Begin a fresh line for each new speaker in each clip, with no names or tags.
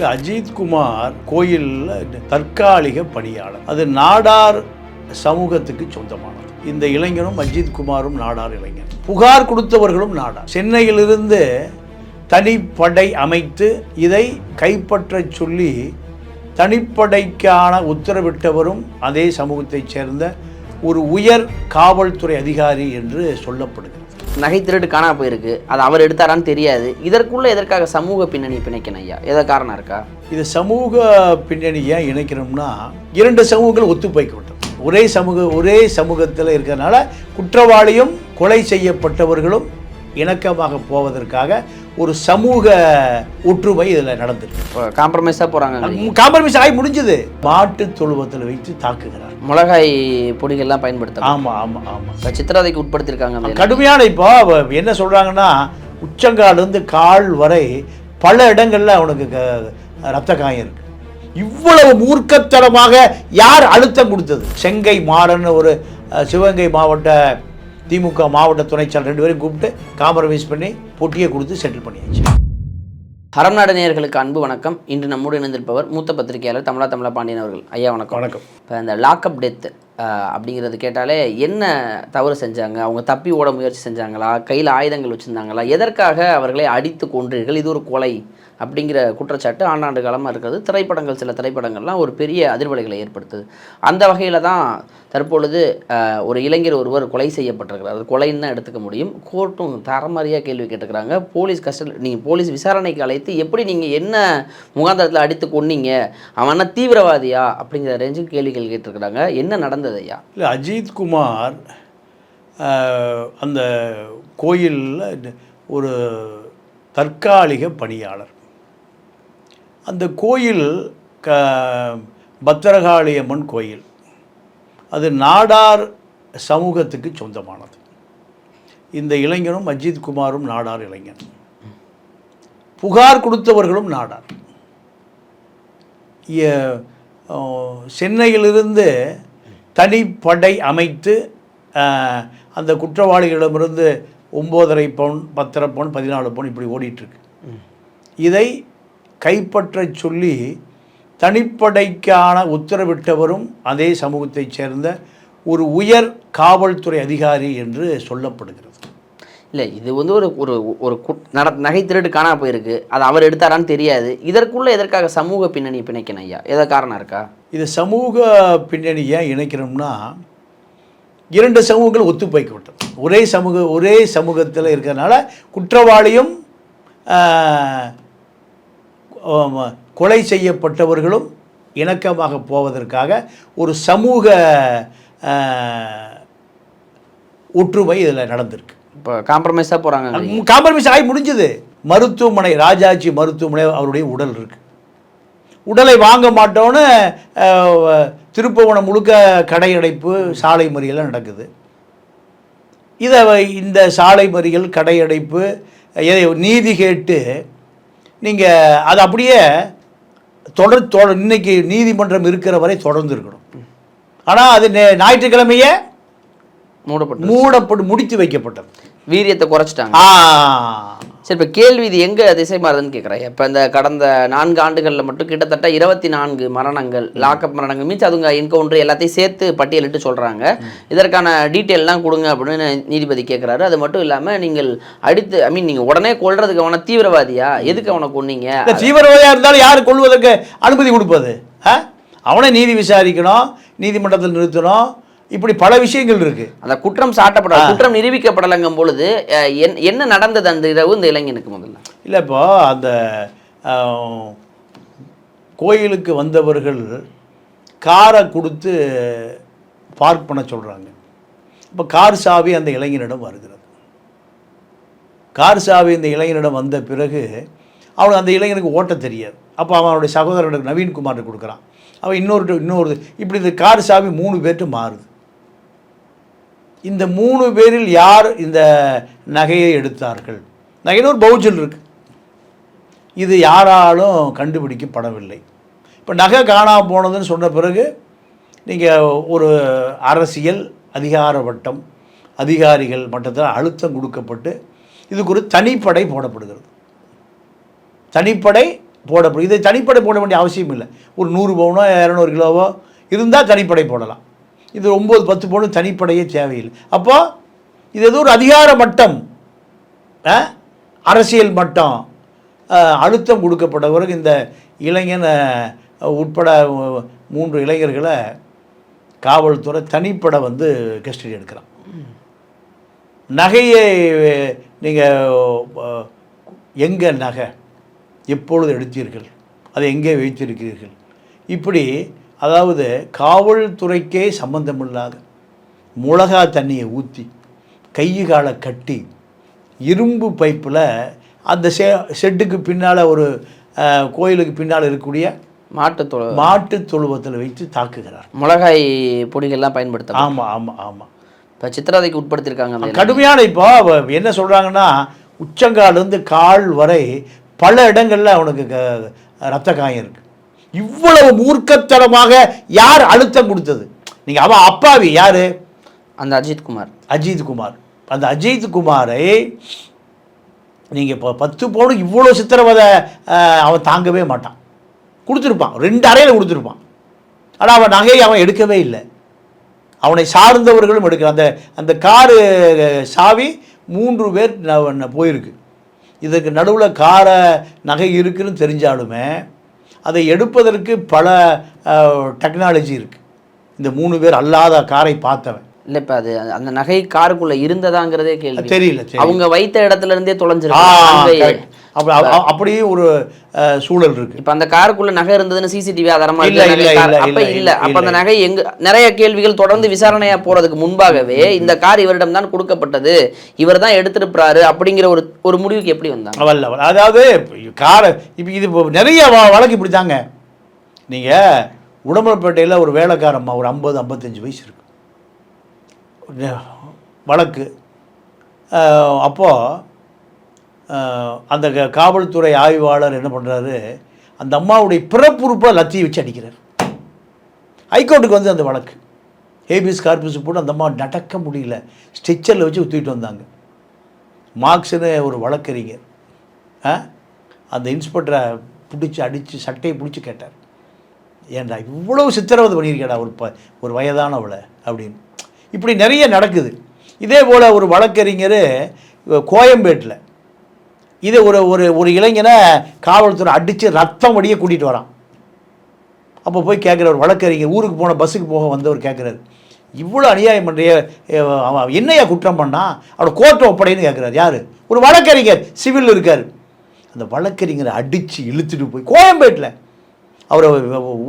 அஜித் குமார் கோயிலில் தற்காலிக பணியாளர். அது நாடார் சமூகத்துக்கு சொந்தமானது. இந்த இளைஞனும் அஜித் குமாரும் நாடார் இளைஞர். புகார் கொடுத்தவர்களும் நாடார். சென்னையிலிருந்து தனிப்படை அமைத்து இதை கைப்பற்றச் சொல்லி தனிப்படைக்கான உத்தரவிட்டவரும் அதே சமூகத்தைச் சேர்ந்த ஒரு உயர் காவல்துறை அதிகாரி என்று சொல்லப்படுகிறது.
நகை திருட்டு காணா போயிருக்கு. அது அவர் எடுத்தாரான்னு தெரியாது. இதற்குள்ள எதற்காக சமூக பின்னணி பிணைக்கணும் ஐயா? எதை காரணம் இருக்கா?
இது சமூக பின்னணி ஏன் இணைக்கணும்னா இரண்டு சமூகங்கள் ஒத்து போய்க்கிவிட்டது ஒரே சமூக ஒரே சமூகத்தில் இருக்கிறதுனால குற்றவாளியும் கொலை செய்யப்பட்டவர்களும் இணக்கமாக போவதற்காக ஒரு சமூக ஒற்றுமை இதில் நடந்திருக்கு.
காம்ப்ரமைஸாக போகிறாங்க
காம்ப்ரமைஸ் ஆகி முடிஞ்சது. மாட்டு தொழுவத்தில் வைத்து தாக்குகிறார்.
மிளகாய் பொடிகள்லாம் பயன்படுத்தலாம்.
ஆமாம் ஆமாம் ஆமாம்
இப்ப சித்திரவதைக்கு உட்படுத்தியிருக்காங்க அந்த
கடுமையான இப்போ என்ன சொல்கிறாங்கன்னா உச்சங்காலிருந்து கால் வரை பல இடங்கள்ல அவனுக்கு ரத்த காயம் இருக்கு. இவ்வளவு மூர்க்கத்தனமாக யார் அழுத்தம் கொடுத்தது? செங்கை மாறன் ஒரு சிவகங்கை மாவட்ட திமுக மாவட்ட துணைச்சாளர் ரெண்டு பேரும் கூப்பிட்டு காம்ப்ரமைஸ் பண்ணி பொட்டியை கொடுத்து செட்டில் பண்ணியாச்சு.
ஹரம் நாடு நேயர்களுக்கு அன்பு வணக்கம். இன்று நம்மோடு இணைந்திருப்பவர் மூத்த பத்திரிகையாளர் தமிழா தமிழா பாண்டியன் அவர்கள். ஐயா வணக்கம்.
வணக்கம்.
இப்போ இந்த லாக்அப் டெத் அப்படிங்கிறது கேட்டாலே என்ன தவறு செஞ்சாங்க? அவங்க தப்பி ஓட முயற்சி செஞ்சாங்களா? கையில் ஆயுதங்கள் வச்சுருந்தாங்களா? எதற்காக அவர்களை அடித்து கொன்றீர்கள்? இது ஒரு கொலை. அப்படிங்கிற குற்றச்சாட்டு ஆண்டாண்டு காலமாக இருக்கிறது. திரைப்படங்கள் சில திரைப்படங்கள்லாம் ஒரு பெரிய அதிர்வலைகளை ஏற்படுத்துது. அந்த வகையில் தான் தற்பொழுது ஒரு இளைஞர் ஒருவர் கொலை செய்யப்பட்டிருக்கிறார். அது கொலைன்னு தான் எடுத்துக்க முடியும். கோர்ட்டும் தரமாரியாக கேள்வி கேட்டுக்கிறாங்க. போலீஸ் கஸ்டடி நீங்கள் போலீஸ் விசாரணைக்கு அழைத்து எப்படி நீங்கள் என்ன முகாந்திரத்தில் அடித்து கொன்னீங்க? அவனா தீவிரவாதியா? அப்படிங்கிற ரேஞ்சுக்கு கேள்விகள் கேட்டிருக்கிறாங்க. என்ன நடந்தது ஐயா?
இல்லை அஜித் குமார் அந்த கோயிலில் ஒரு தற்காலிக பணியாளர். அந்த கோயில் க பத்திரகாளி அம்மன் கோயில். அது நாடார் சமூகத்துக்கு சொந்தமானது. இந்த இளைஞனும் அஜித் குமாரும் நாடார் இளைஞன். புகார் கொடுத்தவர்களும் நாடார். சென்னையிலிருந்து தனிப்படை அமைத்து அந்த குற்றவாளிகளிடமிருந்து ஒம்போதரை பவுன் பத்தரை பவுன் பதினாலு பவுன் இப்படி ஓடிட்டுருக்கு இதை கைப்பற்றச் சொல்லி தனிப்படைக்கான உத்தரவிட்டவரும் அதே சமூகத்தைச் சேர்ந்த ஒரு உயர் காவல்துறை அதிகாரி என்று சொல்லப்படுகிறது.
இல்லை இது வந்து ஒரு ஒரு ஒரு நட நகை திருட்டு காணா போயிருக்கு. அது அவர் எடுத்தாரான்னு தெரியாது. இதற்குள்ள எதற்காக சமூக பின்னணி பிணைக்கணும் ஐயா? ஏதோ காரணம் இருக்கா?
இது சமூக பின்னணி ஏன் இணைக்கணும்னா இரண்டு சமூகங்கள் ஒத்து போய்க்கிவிட்டது ஒரே சமூக ஒரே சமூகத்தில் இருக்கிறதுனால குற்றவாளியும் கொலை செய்யப்பட்டவர்களும் இணக்கமாக போவதற்காக ஒரு சமூக ஒற்றுமை இதில் நடந்திருக்கு.
இப்போ காம்ப்ரமைஸாக போகிறாங்க
காம்ப்ரமைஸ் ஆகி முடிஞ்சது. மருத்துவமனை ராஜாஜி மருத்துவமனை அவருடைய உடல் இருக்கு. உடலை வாங்க மாட்டோன்னு திருப்புவனம் முழுக்க கடையடைப்பு சாலை மறியெல்லாம் நடக்குது. இதை இந்த சாலை மறியல் கடையடைப்பு நீதி கேட்டு நீங்கள் அது அப்படியே தொடர் தொடர் இன்னைக்கு நீதிமன்றம் இருக்கிற வரை தொடர்ந்து இருக்கணும். ஆனால் அது ஞாயிற்றுக்கிழமையே
மூடப்பட்டு
மூடப்பட்டு முடித்து வைக்கப்பட்டது.
வீரியத்தை குறைச்சிட்டாங்க. சரி இப்போ கேள்வி இது எங்கே திசை மாறுதுன்னு கேட்குறேன் இப்போ இந்த கடந்த நான்கு ஆண்டுகளில் மட்டும் கிட்டத்தட்ட இருபத்தி நான்கு மரணங்கள் லாக்அப் மரணங்கள் மீன்ஸ் அதுங்க என்கவுண்டர் எல்லாத்தையும் சேர்த்து பட்டியலிட்டு சொல்கிறாங்க இதற்கான டீட்டெயில்லாம் கொடுங்க அப்படின்னு நீதிபதி கேட்குறாரு அது மட்டும் இல்லாமல் நீங்கள் அடித்து ஐ மீன் நீங்கள் உடனே கொல்றதுக்கு அவனை தீவிரவாதியா? எதுக்கு அவனை கொன்னீங்க?
தீவிரவாதியாக இருந்தாலும் யார் கொள்வதற்கு அனுமதி கொடுப்பது? அவனை நீதி விசாரிக்கணும் நீதிமன்றத்தில் நிறுத்தணும் இப்படி பல விஷயங்கள் இருக்கு.
அந்த குற்றம் சாட்டப்பட குற்றம் நிரூபிக்கப்படலைங்கும் பொழுது என்ன நடந்தது அந்த இரவு இந்த இளைஞனுக்கு முதல்ல?
இல்லை இப்போ அந்த கோயிலுக்கு வந்தவர்கள் காரை கொடுத்து பார்க் பண்ண சொல்கிறாங்க இப்போ கார் சாவி அந்த இளைஞனிடம் வருகிறது. கார் சாவி இந்த இளைஞனிடம் வந்த பிறகு அவனுக்கு அந்த இளைஞனுக்கு ஓட்ட தெரியாது. அப்போ அவனுடைய சகோதரனுக்கு நவீன்குமார்கிட்ட கொடுக்குறான். அவன் இன்னொரு இன்னொரு இப்படி இந்த கார் சாவி மூணு பேர்ட்டு மாறுது. இந்த மூணு பேரில் யார் இந்த நகையை எடுத்தார்கள்? நகையில் ஒரு பவுச்சல் இருக்கு. இது யாராலும் கண்டுபிடிக்கப்படவில்லை. இப்போ நகை காணாமல் போனதுன்னு சொன்ன பிறகு நீங்கள் ஒரு அரசியல் அதிகார வட்டம் அதிகாரிகள் மட்டத்தில் அழுத்தம் கொடுக்கப்பட்டு இதுக்கு ஒரு தனிப்படை போடப்படுகிறது. தனிப்படை போடப்படும் இதை தனிப்படை போட வேண்டிய அவசியம் இல்லை ஒரு நூறு பவுனோ இரநூறு கிலோவோ இருந்தால் தனிப்படை போடலாம். இது ஒம்பது பத்து பவுன் தனிப்படையே தேவையில்லை. அப்போ இது ஏதோ ஒரு அதிகார மட்டம். ஆ? அரசியல் மட்டம். அழுத்தம் கொடுக்கப்பட்ட பிறகு இந்த இளைஞன் உட்பட மூன்று இளைஞர்களை காவல்துறை தனிப்படை வந்து கஸ்டடி எடுக்கிறான். நகையை நீங்கள் எங்கே நகை? எப்பொழுது எடுத்தீர்கள்? அதை எங்கே வைத்திருக்கிறீர்கள்? இப்படி அதாவது காவல்துறைக்கே சம்பந்தமில்லாத மிளகா தண்ணியை ஊற்றி கை காலை கட்டி இரும்பு பைப்பில் அந்த செ ஷெட்டுக்கு பின்னால் ஒரு கோயிலுக்கு பின்னால் இருக்கக்கூடிய
மாட்டுத்தொழு
மாட்டுத் தொழுவத்தில் வைத்து தாக்குகிறார்.
மிளகாய் பொடிகள்லாம் பயன்படுத்தலாம்
ஆமாம் ஆமாம் ஆமாம்
இப்போ சித்திரவதைக்கு உட்படுத்தியிருக்காங்க
கடுமையான இப்போ என்ன சொல்கிறாங்கன்னா உச்சங்காலேருந்து கால் வரை பல இடங்களில் அவனுக்கு க- ரத்த காயம் இருக்கு. இவ்வளவு மூர்க்கத்தனமாக யார் அழுத்தம் கொடுத்தது? நீங்கள் அவன் அப்பாவி யார்?
அந்த அஜித் குமார்.
அஜித் குமார். அந்த அஜித் குமாரை நீங்கள் இப்போ பத்து பவுனுக்கு இவ்வளோ சித்திரவதை அவன் தாங்கவே மாட்டான். கொடுத்துருப்பான். ரெண்டு அறையில் கொடுத்துருப்பான். ஆனால் அவன் நகையை அவன் எடுக்கவே இல்லை. அவனை சார்ந்தவர்களும் எடுக்கிற அந்த அந்த காரு சாவி மூன்று பேர் போயிருக்கு. இதுக்கு நடுவில் கார நகை இருக்குன்னு தெரிஞ்சாலுமே அதை எடுப்பதற்கு பல டெக்னாலஜி இருக்குது இந்த மூணு பேர் அல்லாத காரை பார்த்தவன்.
இல்லை இப்போ அது அந்த நகை காருக்குள்ள இருந்ததாங்கிறதே கேள்வி.
தெரியல
அவங்க வைத்த இடத்துல இருந்தே தொலைஞ்சிருக்கு
correct. அப்ப- அப்ப- அப்ப- அப்படியே ஒரு சூழல் இருக்கு.
இப்ப அந்த காருக்குள்ள நகை இருந்ததுன்னு சிசிடிவி ஆதாரமா
இல்ல, இல்ல,
அப்ப
இல்ல,
அப்ப. அந்த நகை எங்க நிறைய கேள்விகள் தொடர்ந்து விசாரணையா போறதுக்கு முன்பாகவே இந்த கார் இவரிடம் தான் கொடுக்கப்பட்டது. இவர் தான் எடுத்திருப்பாரு அப்படிங்கிற ஒரு ஒரு முடிவுக்கு எப்படி வந்தாங்க?
வல்ல. அதாவது காரை இப்போ இது நிறைய வழக்கு இப்படி தாங்க நீங்கள் உடம்புப்பேட்டையில் ஒரு வேலைக்காரம்மா ஒரு ஐம்பது ஐம்பத்தஞ்சு வயசு இருக்கு. வழக்கு. அஹ், அப்போ அஹ், அந்த க- காவல்துறை ஆய்வாளர் என்ன பண்ணுறாரு அந்த அம்மாவுடைய பிறப்புறுப்பை லத்தி வச்சு அடிக்கிறார். ஹைகோர்ட்டுக்கு வந்து அந்த வழக்கு. ஏபிஎஸ் கார்பிஸ் போட்டு அந்த அம்மா நடக்க முடியல. ஸ்ட்ரெச்சரில் வச்சு தூக்கிட்டு வந்தாங்க. மார்க்ஸ்னு ஒரு வழக்கறிஞர். ஆ அந்த இன்ஸ்பெக்டரை பிடிச்சி அடித்து சட்டையை பிடிச்சி கேட்டார். ஏன்டா இவ்வளோ சித்திரவதை பண்ணியிருக்கேடா ஒரு ப ஒரு வயதானவளை அப்படின்னு. இப்படி நிறைய நடக்குது. இதே போல் ஒரு வழக்கறிஞர் கோயம்பேட்டில் இதை ஒரு ஒரு ஒரு இளைஞனை காவல்துறை அடித்து ரத்தம் வடிய கூட்டிகிட்டு வரான். அப்போ போய் கேட்குறவர் வழக்கறிஞர் ஊருக்கு போன பஸ்ஸுக்கு போக வந்தவர் கேட்குறாரு இவ்வளோ அநியாயம் பண்ணுறிய அவன் என்னையா குற்றம் பண்ணால் அவனை கோர்ட்டை ஒப்படைன்னு கேட்குறாரு யார்? ஒரு வழக்கறிஞர் சிவில் இருக்கார். அந்த வழக்கறிஞரை அடித்து இழுத்துட்டு போய் கோயம்பேட்டில் அவரை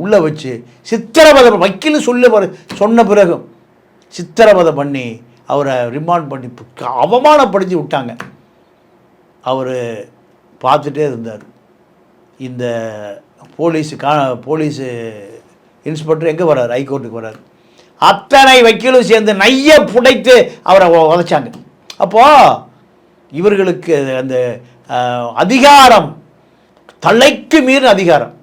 உள்ளே வச்சு சித்திரவதை வக்கீல் சொல்ல சொன்ன பிறகும் சித்திரவதை பண்ணி அவரை ரிமாண்ட் பண்ணி அவமானப்படுத்தி விட்டாங்க. அவர் பார்த்துட்டே இருந்தார். இந்த போலீஸு கா போலீஸு இன்ஸ்பெக்டர் எங்கே வர்றார் ஹைகோர்ட்டுக்கு வர்றார் அத்தனை வக்கீலும் சேர்ந்து நைய புடைத்து அவரை உ- உதைச்சாங்க அப்போது இவர்களுக்கு அந்த அதிகாரம் தலைக்கு மீறின அதிகாரம்.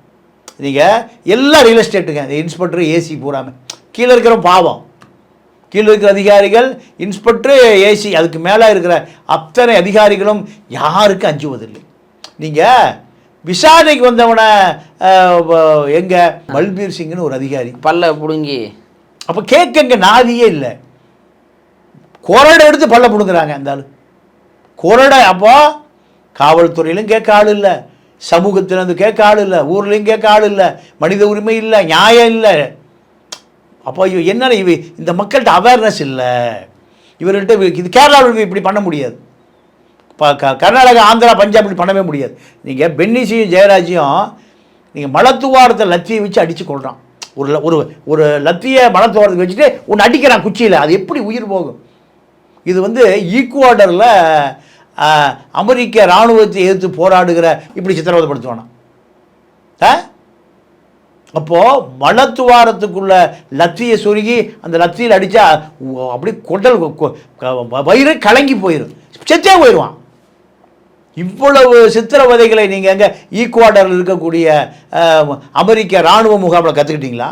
நீங்கள் எல்லா ரியல் எஸ்டேட்டுங்க இந்த இன்ஸ்பெக்டர் ஏசி பூராமல் கீழே இருக்கிற பாவம். கீழே இருக்கிற அதிகாரிகள் இன்ஸ்பெக்டர் ஏசி அதுக்கு மேலே இருக்கிற அத்தனை அதிகாரிகளும் யாருக்கும் அஞ்சுவதில்லை. நீங்கள் விசாரணைக்கு வந்தவனை எங்கே? பல்பீர் சிங்னு ஒரு அதிகாரி.
பல்ல புடுங்கி.
அப்போ கேட்கங்க நாதியே இல்லை. கொரடை எடுத்து பல்ல பிடுங்குறாங்க அந்த ஆளு. கொரடை அப்போ காவல்துறையிலும் கேட்க ஆள் இல்லை. சமூகத்திலேருந்து கேட்க ஆள் இல்லை. ஊர்லேயும் கேட்க ஆள் இல்லை. மனித உரிமை இல்லை. நியாயம் இல்லை. அப்போ இவ என்னென்ன இவ இந்த மக்கள்கிட்ட அவேர்னஸ் இல்லை. இவர்கிட்ட இது கேரளாவில் இப்படி பண்ண முடியாது. இப்போ க கர்நாடகா ஆந்திரா பஞ்சாப் இப்படி பண்ணவே முடியாது. நீங்கள் பென்னிசியும் ஜெயராஜையும் நீங்கள் மலத்துவாரத்தை லத்தியை வச்சு அடித்து கொள்கிறான் ஒரு ஒரு ஒரு லத்தியை மலத்துவாரத்தை வச்சுட்டு ஒன்று அடிக்கிறான் குச்சியில். அது எப்படி உயிர் போகும்? இது வந்து ஈக்குவாடரில் அமெரிக்க இராணுவத்தை எதிர்த்து போராடுகிற இப்படி சித்திரவதைப்படுத்துவானா? ஆ? அப்போது மலத்துவாரத்துக்குள்ள லத்தியை சுருகி அந்த லத்தியில் அடித்தா அப்படியே குடல் வயிறு கலங்கி போயிடும் செத்தே போயிடுவான். இவ்வளவு சித்திரவதைகளை நீங்கள் எங்கே ஈக்குவாடரில் இருக்கக்கூடிய அமெரிக்க இராணுவ முகாமில் கற்றுக்கிட்டீங்களா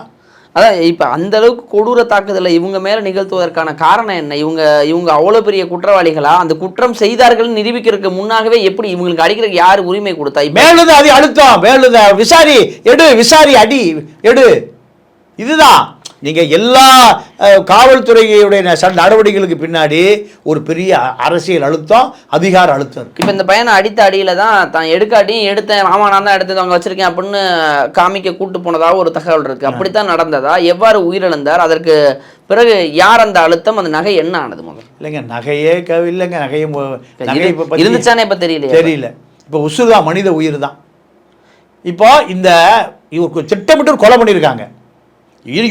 அதான் இப்போ அந்த அளவுக்கு கொடூர தாக்குதலை இவங்க மேலே நிகழ்த்துவதற்கான காரணம் என்ன? இவங்க இவங்க அவ்வளோ பெரிய குற்றவாளிகளா? அந்த குற்றம் செய்தார்கள் நிரூபிக்கிறதுக்கு முன்னாகவே எப்படி இவங்களுக்கு அடிக்கிறதுக்கு யார் உரிமை கொடுத்தா? இப்போ
அது அழுத்தம் மேலுத விசாரி எடு விசாரி அடி எடு. இதுதான். நீங்க எல்லா காவல்துறையுடைய நடவடிக்கைகளுக்கு பின்னாடி ஒரு பெரிய அரசியல் அழுத்தம் அதிகார அழுத்தம் இருக்கு.
இப்போ இந்த பையனை அடித்த அடியில தான் தான் எடுக்காட்டியும் எடுத்தேன் ஆமா நான் தான் எடுத்தது அங்கே வச்சிருக்கேன் அப்படின்னு காமிக்க கூட்டு போனதாக ஒரு தகவல் இருக்கு. அப்படித்தான் நடந்ததா? எவ்வாறு உயிரிழந்தார்? அதற்கு பிறகு யார் அந்த அழுத்தம்? அந்த நகை என்ன ஆனது முதல்ல?
இல்லைங்க நகையே இல்லைங்க நகையை மு- நகை இப்ப பத்தி-
இருந்துச்சானே இப்ப தெரியலையே
தெரியல. இப்போ உசுறு தான் மனித உயிர் தான். இப்போ இந்த இவருக்கு திட்டமிட்டு கொலை பண்ணியிருக்காங்க.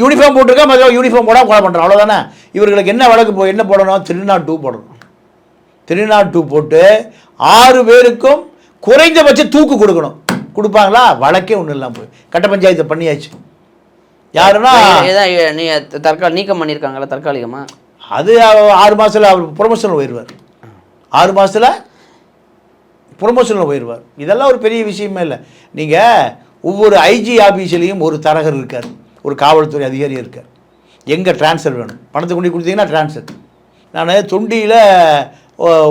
யூனிஃபார்ம் போட்டிருக்கா மதியம் யூனிஃபார்ம் போடாம கொலை பண்ணுறோம் அவ்வளோதானே இவர்களுக்கு என்ன வழக்கு போ என்ன போடணும்? திருநா டூ போடணும். திருநா டூ போட்டு ஆறு பேருக்கும் குறைந்தபட்ச தூக்கு கொடுக்கணும். கொடுப்பாங்களா? வழக்கே ஒன்றும் இல்லாமல் போய். கட்ட பஞ்சாயத்து பண்ணியாச்சு. யாருன்னா?
நீ தற்கால நீக்கம் பண்ணியிருக்காங்களா தற்காலிகமா?
அது ஆறு மாசத்துல அவர் ப்ரொமோஷனில் போயிடுவார் ஆறு மாசத்துல ப்ரொமோஷனில் போயிடுவார் இதெல்லாம் ஒரு பெரிய விஷயமே இல்லை. நீங்கள் ஒவ்வொரு ஐஜி ஆஃபீஸ்லேயும் ஒரு தரகர் இருக்கார். ஒரு காவல்துறை அதிகாரி இருக்கார். எங்கே ட்ரான்ஸ்ஃபர் வேணும்? பணத்தை கொண்டு கொடுத்தீங்கன்னா ட்ரான்ஸ்ஃபர் நான் தொண்டியில்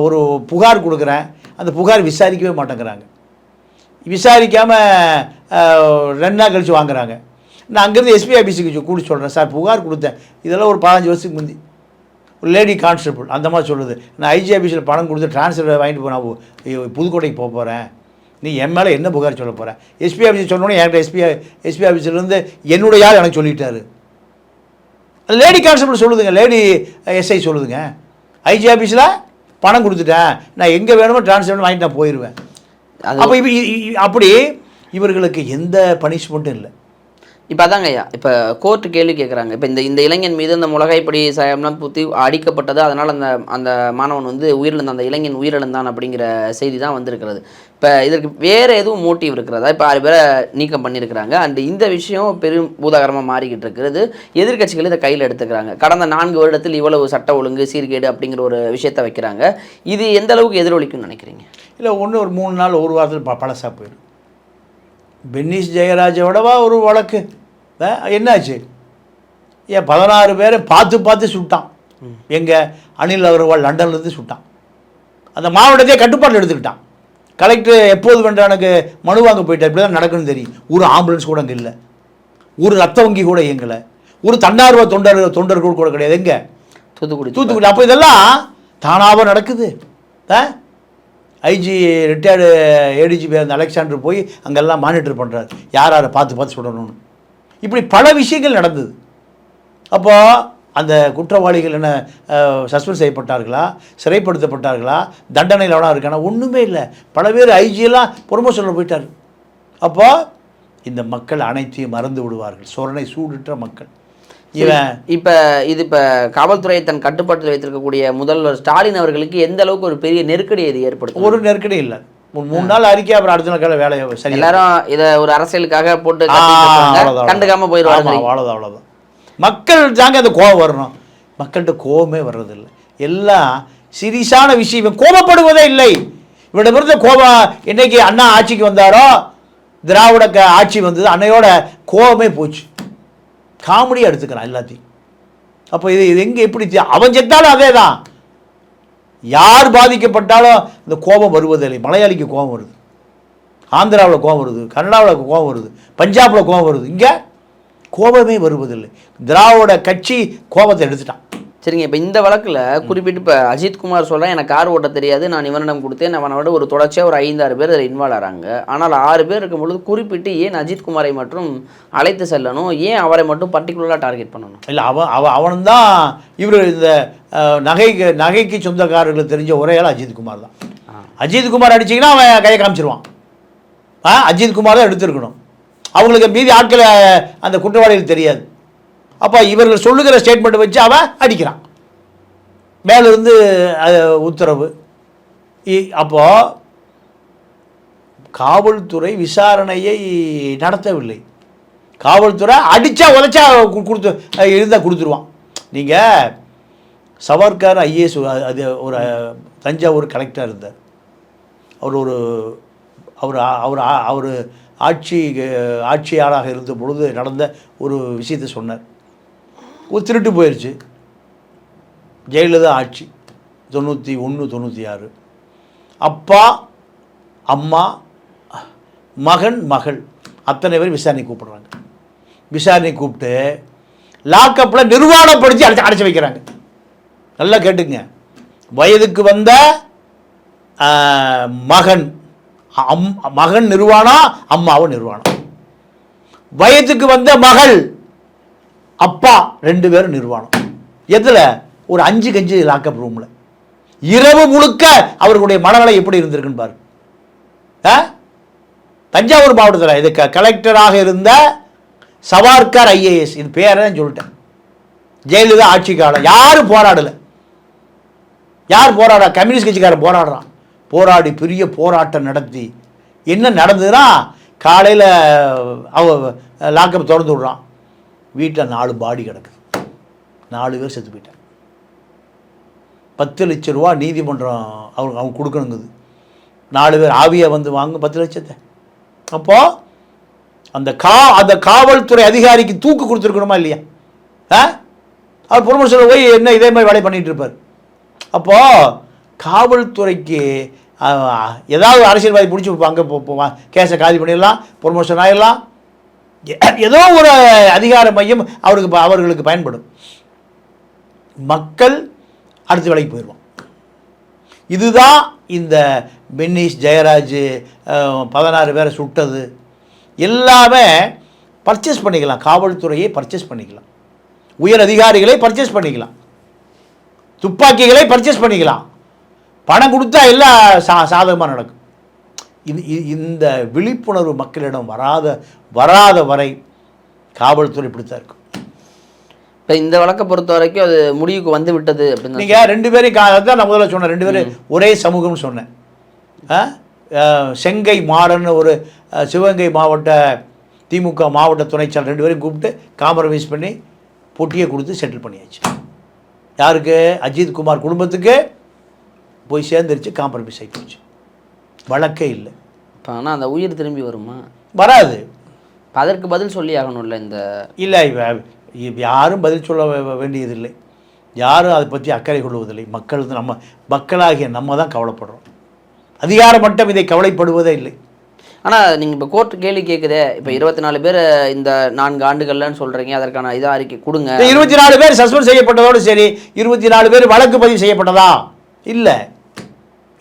ஒரு புகார் கொடுக்குறேன். அந்த புகார் விசாரிக்கவே மாட்டேங்கிறாங்க. விசாரிக்காமல் ரெண்டு நாள் கழித்து வாங்குறாங்க. நான் அங்கேருந்து எஸ்பி ஆஃபீஸுக்கு கூடி சொல்கிறேன் சார் புகார் கொடுத்தேன். இதெல்லாம் ஒரு பதினஞ்சு வருஷத்துக்கு முந்தி. ஒரு லேடி கான்ஸ்டபிள் அந்த மாதிரி சொல்லுது நான் ஐஜி ஆஃபீஸில் பணம் கொடுத்து டிரான்ஸ்ஃபர் வாங்கிட்டு போனால் புதுக்கோட்டைக்கு போக போகிறேன் நீ என் மேலே என்ன புகார் சொல்ல போகிறேன் எஸ்பி ஆஃபீஸ் சொன்னோன்னே என்கிட்ட எஸ்பி எஸ்பி ஆஃபீஸ்லேருந்து என்னுடைய யார் எனக்கு சொல்லிட்டாரு. லேடி கான்ஸ்டபிள் சொல்லுதுங்க லேடி எஸ்ஐ சொல்லுதுங்க. ஐஜி ஆஃபீஸில் பணம் கொடுத்துட்டேன். நான் எங்கே வேணுமோ ட்ரான்ஸ்ஃபர் வாங்கிட்டு நான் போயிடுவேன் அப்போ இவ- இ- இ- அப்படி இவர்களுக்கு எந்த பனிஷ்மெண்ட்டும் இல்லை.
இப்போ அதாங்க ஐயா இப்போ கோர்ட்டு கேள்வி கேட்குறாங்க இப்போ இந்த இந்த இளைஞன் மீது இந்த முலகைப்படி சாயம்லாம் புத்தி அடிக்கப்பட்டது அதனால் அந்த அந்த மாணவன் வந்து உயிரிழந்தான் அந்த இளைஞன் உயிரிழந்தான் அப்படிங்கிற செய்தி தான் வந்திருக்கிறது. இப்போ இதற்கு வேறு எதுவும் மோட்டிவ் இருக்கிறதா? இப்போ ஆறு பேரை நீக்கம் பண்ணியிருக்கிறாங்க. அண்ட் இந்த விஷயம் பெரும் பூதாகரமாக மாறிக்கிட்டு இருக்கிறது. எதிர்க்கட்சிகள் இதை கையில் எடுத்துக்கிறாங்க. கடந்த நான்கு வருடத்தில் இவ்வளவு சட்ட ஒழுங்கு சீர்கேடு அப்படிங்கிற ஒரு விஷயத்தை வைக்கிறாங்க. இது எந்த அளவுக்கு எதிரொலிக்கும்னு நினைக்கிறீங்க?
இல்லை ஒன்று ஒரு மூணு நாள் ஒரு வாரத்தில் ப பழசாக போயிடும். பென்னிஸ் ஜெயராஜோடவா ஒரு வழக்கு. என்னாச்சு? ஏன் பதினாறு பேரை பார்த்து பார்த்து சுட்டான். எங்கே அனில் அகர்வால் லண்டன்லேருந்து சுட்டான். அந்த மாவட்டத்தையே கட்டுப்பாட்டில் எடுத்துக்கிட்டான். கலெக்டர் எப்போது வேண்டானுக்கு மனு வாங்க போயிட்டார்? இப்படி தான் நடக்குன்னு தெரியும். ஒரு ஆம்புலன்ஸ் கூட அங்கே இல்லை. ஒரு ரத்த வங்கி கூட இயங்கலை. ஒரு தன்னார்வ தொண்டர் தொண்டர்கள் கூட கிடையாது. எங்கே?
தூத்துக்குடி.
தூத்துக்குடி. அப்போ இதெல்லாம் தானாக நடக்குது. ஐஜி ரிட்டையர்டு ஏடிஜிபி அந்த அலெக்சாண்டர் போய் அங்கெல்லாம் மானிட்டர் பண்ணுறாரு யார் யாரை பார்த்து பார்த்து சுடணும்னு? இப்படி பல விஷயங்கள் நடந்தது. அப்போ அந்த குற்றவாளிகள் என்ன சஸ்பெண்ட் செய்யப்பட்டார்களா? சிறைப்படுத்தப்பட்டார்களா? தண்டனையில் எவ்வளோ இருக்கானா? ஒன்றுமே இல்லை. பல பேர் ஐஜியெல்லாம் ப்ரொமோஷனில் போயிட்டார். அப்போ இந்த மக்கள் அனைத்தையும் மறந்து விடுவார்கள். சொரணை சூடுற்ற மக்கள். இவன்
இப்போ இது இப்போ காவல்துறையை தன் கட்டுப்பாட்டில் வைத்திருக்கக்கூடிய முதல்வர் ஸ்டாலின் அவர்களுக்கு எந்த அளவுக்கு ஒரு பெரிய நெருக்கடி இது ஏற்படுத்தும்?
ஒரு நெருக்கடி இல்லை. மூணு நாள் அறிக்கை அப்புறம் அடுத்த நாள் வேலையை சரி
எல்லாரும் இதை ஒரு அரசியலுக்காக போட்டு கண்டுக்காம போயிடுவாங்க
அவ்வளோதான் அவ்வளோதான் மக்கள் தாங்க அந்த கோபம் வரணும். மக்கள்கிட்ட கோபமே வர்றதில்லை. எல்லாம் சீரியஸான விஷயம். கோபப்படுவதே இல்லை. இவனிடமிருந்து கோபம் என்னைக்கு அண்ணா ஆட்சிக்கு வந்தாரோ திராவிட ஆட்சி வந்தது அன்னையோட கோபமே போச்சு. காமெடியாக எடுத்துக்கிறான் எல்லாத்தையும். அப்போ இது இது எங்கே எப்படி அவன் செத்தாலும் அதே தான் யார் பாதிக்கப்பட்டாலும் இந்த கோபம் வருவதில்லை. மலையாளிக்கு கோபம் வருது. ஆந்திராவில் கோபம் வருது. கன்னடாவில் கோபம் வருது. பஞ்சாபில் கோபம் வருது. இங்கே கோபமே வருவதில்லை. திராவிட கட்சி கோபத்தை எடுத்துட்டான்.
சரிங்க இப்போ இந்த வழக்குல குறிப்பிட்டு இப்போ அஜித்குமார் சொல்கிறேன் எனக்கு கார் ஓட்ட தெரியாது நான் இவனிடம் கொடுத்தேன் அவனோட ஒரு தொடர்ச்சியாக ஒரு ஐந்தாறு பேர் அதில் இன்வால்வ் ஆகிறாங்க ஆனால் ஆறு பேர் இருக்கும் பொழுது குறிப்பிட்டு ஏன் அஜித்குமாரை மட்டும் அழைத்து செல்லணும்? ஏன் அவரை மட்டும் பர்டிகுலராக டார்கெட் பண்ணணும்?
இல்லை அவன் அவன் அவன்தான் இவர் இந்த நகைக்கு நகைக்கு சொந்தக்காரர்களுக்கு தெரிஞ்ச ஒரே ஆள் அஜித்குமார் தான். அஜித்குமார் அடிச்சிங்கன்னா அவன் கையை காமிச்சிருவான். ஆ அஜித்குமார் தான் எடுத்திருக்கணும். அவங்களுக்கு மீதி ஆட்களை அந்த குற்றவாளிகள் தெரியாது. அப்போ இவர்கள் சொல்லுகிற ஸ்டேட்மெண்ட்டை வச்சு அவன் அடிக்கிறான். மேலேருந்து அது உத்தரவு. இ- காவல்துறை விசாரணையை நடத்தவில்லை. காவல்துறை அடித்தா உதைச்சா கொடுத்து இருந்தால் கொடுத்துருவான். நீங்கள் சவர்கர் ஐஏஎஸ் அது ஒரு தஞ்சாவூர் கலெக்டர் இருந்தார். அவர் ஒரு அவர் ஆ- அவர் ஆ- அவர் ஆட்சி ஆட்சியாளராக இருந்த பொழுது நடந்த ஒரு விஷயத்தை சொன்னார். திருட்டு போயிடுச்சு ஜெயலலிதா ஆட்சி. தொண்ணூற்றி ஒன்று தொண்ணூற்றி ஆறு. அப்பா அம்மா மகன் மகள். அத்தனை பேர் விசாரணை கூப்பிடுறாங்க. விசாரணை கூப்பிட்டு லாக்கப்பில் நிர்வாணப்படுத்தி அடைச்சி அடைச்சி வைக்கிறாங்க. நல்லா கேட்டுங்க. வயதுக்கு வந்த மகன். அம் மகன் நிர்வாணம் அம்மாவும் நிர்வாணம் வயதுக்கு வந்த மகள். அப்பா ரெண்டு பேரும் நிர்வாணம். எதில்? ஒரு அஞ்சு கஞ்சி லாக்கப் ரூமில் இரவு முழுக்க அவர்களுடைய மனநிலை எப்படி இருந்திருக்குன்னு பாரு. ஆ? தஞ்சாவூர் மாவட்டத்தில் இது க கலெக்டராக இருந்த சவார்கர் ஐஏஎஸ் இது பேரை சொல்லிட்டேன். ஜெயலலிதா ஆட்சி காலம் யாரும் போராடலை. யார் போராடா? கம்யூனிஸ்ட் கட்சிக்காரன் போராடுறான். போராடி பெரிய போராட்டம் நடத்தி. என்ன நடந்ததுன்னா காலையில் அவ லாக்கப் திறந்து விடுறான். வீட்டில் நாலு பாடி கிடக்குது. நாலு பேர் செத்து போயிட்டாங்க. பத்து லட்ச ரூபா நீதிமன்றம் அவங்க அவங்க கொடுக்கணுங்குது. நாலு பேர் ஆவியை வந்து வாங்க பத்து லட்சத்தை. அப்போது அந்த கா அந்த காவல்துறை அதிகாரிக்கு தூக்கு கொடுத்துருக்கணுமா இல்லையா? ஆ? அவர் ப்ரொமோஷனில் போய் என்ன இதே மாதிரி வேலை பண்ணிகிட்டு இருப்பார். அப்போது காவல்துறைக்கு ஏதாவது அரசியல்வாதி பிடிச்சி அங்கே கேஸை காலி பண்ணிடலாம் ப்ரொமோஷன் ஆகிடலாம் ஏதோ ஒரு அதிகார மையம் அவருக்கு ப- அவர்களுக்கு பயன்படும். மக்கள் அடுத்த வேலைக்கு போயிடுவான் இதுதான் இந்த பென்னிஸ் ஜெயராஜ் பதினாறு பேரை சுட்டது. எல்லாமே பர்ச்சேஸ் பண்ணிக்கலாம். காவல்துறையை பர்ச்சேஸ் பண்ணிக்கலாம். உயர் அதிகாரிகளை பர்ச்சேஸ் பண்ணிக்கலாம். துப்பாக்கிகளை பர்ச்சேஸ் பண்ணிக்கலாம். பணம் கொடுத்தா எல்லாம் சா சாதகமாக நடக்கும். இது இந்த விழிப்புணர்வு மக்களிடம் வராத வராத வரை காவல்துறை இப்படித்தான் இருக்கும்.
இப்போ இந்த வழக்கை பொறுத்த வரைக்கும் அது முடிவுக்கு வந்து விட்டது அப்படின்னு தான்
நீங்கள் ரெண்டு பேரும் கா அதான் நான் முதல்ல சொன்னேன். ரெண்டு பேரும் ஒரே சமூகம்னு சொன்னேன். செங்கை மாறன்னு ஒரு சிவகங்கை மாவட்ட திமுக மாவட்ட துணைச்சாளர் ரெண்டு பேரையும் கூப்பிட்டு காம்ப்ரமைஸ் பண்ணி பொட்டியை கொடுத்து செட்டில் பண்ணியாச்சு. யாருக்கு? அஜித் குமார் குடும்பத்துக்கு போய் சேர்ந்துருச்சு காம்ப்ரமைஸ் ஆகி போச்சு. வழக்கே இல்லை.
இப்போ ஆனால் அந்த உயிர் திரும்பி வருமா?
வராது.
அதற்கு பதில் சொல்லி ஆகணும்ல இந்த
இல்லை யாரும் பதில் சொல்ல வேண்டியதில்லை. யாரும் அதை பற்றி அக்கறை கொள்வதில்லை. மக்கள் நம்ம மக்களாகிய நம்ம தான் கவலைப்படுறோம். அதிகார மட்டம் இதை கவலைப்படுவதே இல்லை.
ஆனால் நீங்கள் இப்போ கோர்ட் கேள்வி கேட்குதே இப்போ இருபத்தி நாலு பேர் இந்த நான்கு ஆண்டுகள்லன்னு சொல்கிறீங்க அதற்கான இதை அறிக்கை கொடுங்க.
இருபத்தி நாலு பேர் சஸ்பெண்ட் செய்யப்பட்டதோடு சரி இருபத்தி நாலு பேர் வழக்கு பதிவு செய்யப்பட்டதா? இல்லை.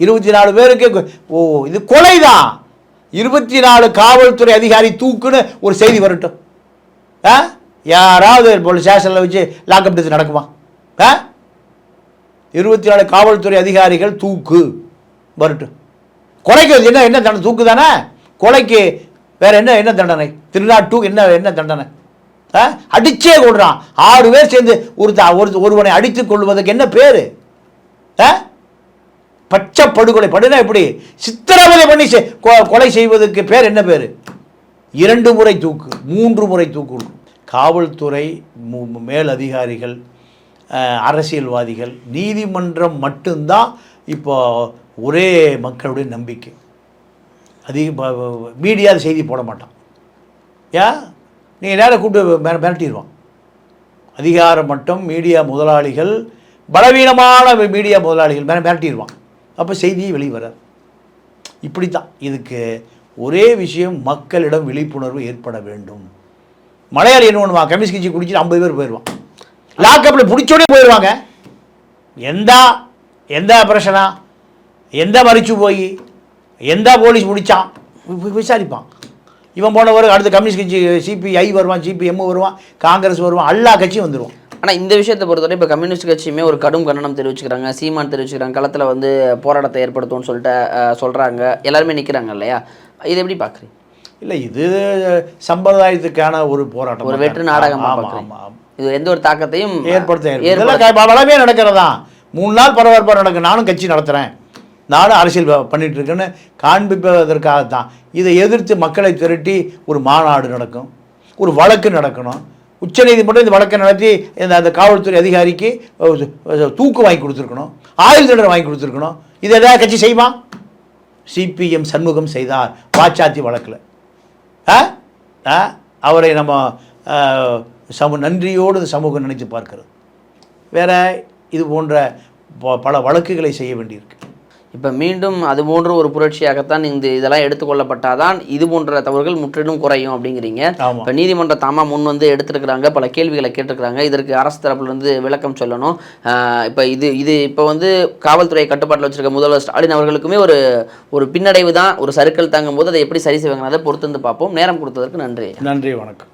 இருபத்தி நாலு பேருக்கு ஓ இது கொலை தான் இருபத்தி நாலு காவல்துறை அதிகாரி தூக்குன்னு ஒரு செய்தி வரட்டும். ஆ? யாராவது போலீஸ் ஸ்டேஷனில் வச்சு லாக்அப் டெத் நடக்குமா? ஆ? இருபத்தி நாலு காவல்துறை அதிகாரிகள் தூக்கு வரட்டும். கொலைக்கு என்ன என்ன தண்டனை? தூக்கு தானே? கொலைக்கு வேற என்ன என்ன தண்டனை? திருநாட்டு என்ன என்ன தண்டனை? ஆ? அடிச்சே கொள்றான் ஆறு பேர் சேர்ந்து ஒரு ஒரு ஒருவனை அடித்துக் கொள்வதற்கு என்ன பேரு? ஆ? பச்சை படுகொலை படுனா எப்படி? சித்திரவதை பண்ணி கொ- கொலை செய்வதற்கு பேர் என்ன பேர்? இரண்டு முறை தூக்கு மூன்று முறை தூக்கு காவல்துறை மேல் அதிகாரிகள் அரசியல்வாதிகள் நீதிமன்றம் மட்டும்தான் இப்போ ஒரே மக்களுடைய நம்பிக்கை. அதிக மீடியா செய்தி போட மாட்டான். ஏன் நீங்கள் நேரம் கூப்பிட்டு மிரட்டிடுவான் அதிகாரம் மட்டும் மீடியா முதலாளிகள் பலவீனமான மீடியா முதலாளிகள் மிரட்டிடுவான் அப்போ செய்தியே வெளியே வராது. இப்படித்தான். இதுக்கு ஒரே விஷயம் மக்களிடம் விழிப்புணர்வு ஏற்பட வேண்டும். மலையாளி என்ன பண்ணுவான்? கம்யூனிஸ்ட் கட்சி குடிச்சிட்டு ஐம்பது பேர் போயிடுவான் லாக்கப்பில் பிடிச்சோடே போயிடுவாங்க எந்த எந்த பிரச்சனா? எந்த மறிச்சு போய்? எந்த போலீஸ் முடித்தான் விசாரிப்பான். இவன் போனவர் அடுத்து கம்யூனிஸ்ட் கட்சி சிபிஐ வருவான் சிபிஎம் வருவான் காங்கிரஸ் வருவான் எல்லா கட்சியும் வந்துடுவான்
ஆனால் இந்த விஷயத்தை பொறுத்தவரை இப்போ கம்யூனிஸ்ட் கட்சியுமே ஒரு கடும் கண்டனம் தெரிவிச்சுக்கிறாங்க சீமான் தெரிவிச்சுக்கிறாங்க களத்தில் வந்து போராட்டத்தை ஏற்படுத்தும்னு சொல்லிட்டு அஹ், சொல்றாங்க. எல்லாருமே நிற்கிறாங்க இல்லையா? இது எப்படி பார்க்குறீங்க
இல்லை இது சம்பிரதாயத்துக்கான ஒரு போராட்டம்
ஒரு வெற்று நாடகமா இது எந்த ஒரு தாக்கத்தையும்
ஏற்படுத்த வளமே நடக்கிறதா? மூணு நாள் பரபரப்பாக நடக்கும் நானும் கட்சி நடத்துகிறேன் நானும் அரசியல் ப- பண்ணிட்டு இருக்கேன்னு காண்பிப்பதற்காகத்தான். இதை எதிர்த்து மக்களை திரட்டி ஒரு மாநாடு நடக்கும் ஒரு வழக்கு நடக்கணும். உச்சநீதிமன்றம் இந்த வழக்கை நடத்தி இந்த அந்த காவல்துறை அதிகாரிக்கு தூக்கு வாங்கி கொடுத்துருக்கணும். ஆயுள் தண்டனை வாங்கி கொடுத்துருக்கணும். இது எதாவது கட்சி செய்யுமா சிபிஎம் சண்முகம் செய்தார் பாச்சாத்தி வழக்கில். ஆ? ஆ? அவரை நம்ம சமூ சம நன்றியோடு சமூகம் நினைத்து பார்க்கிறது. வேற இது போன்ற ப- பல வழக்குகளை செய்ய வேண்டியிருக்கு.
இப்போ மீண்டும் அது போன்ற ஒரு புரட்சியாகத்தான் இந்த இதெல்லாம் எடுத்துக்கொள்ளப்பட்டாதான் இது போன்ற தவறுகள் முற்றிலும் குறையும் அப்படிங்கிறீங்க. இப்போ நீதிமன்ற தாமா முன் வந்து எடுத்திருக்கிறாங்க பல கேள்விகளை கேட்டிருக்கிறாங்க. இதற்கு அரசு தரப்புல இருந்து விளக்கம் சொல்லணும். இப்போ இது இது இப்போ வந்து காவல்துறை கட்டுப்பாட்டில் வச்சிருக்க முதல்வர் ஸ்டாலின் அவர்களுக்குமே ஒரு ஒரு பின்னடைவு தான் ஒரு சறுக்கல் தாங்கும் போது அதை எப்படி சரி செய்வாங்க அதை பொறுத்து வந்து பார்ப்போம். நேரம் கொடுத்ததற்கு நன்றி.
நன்றி வணக்கம்.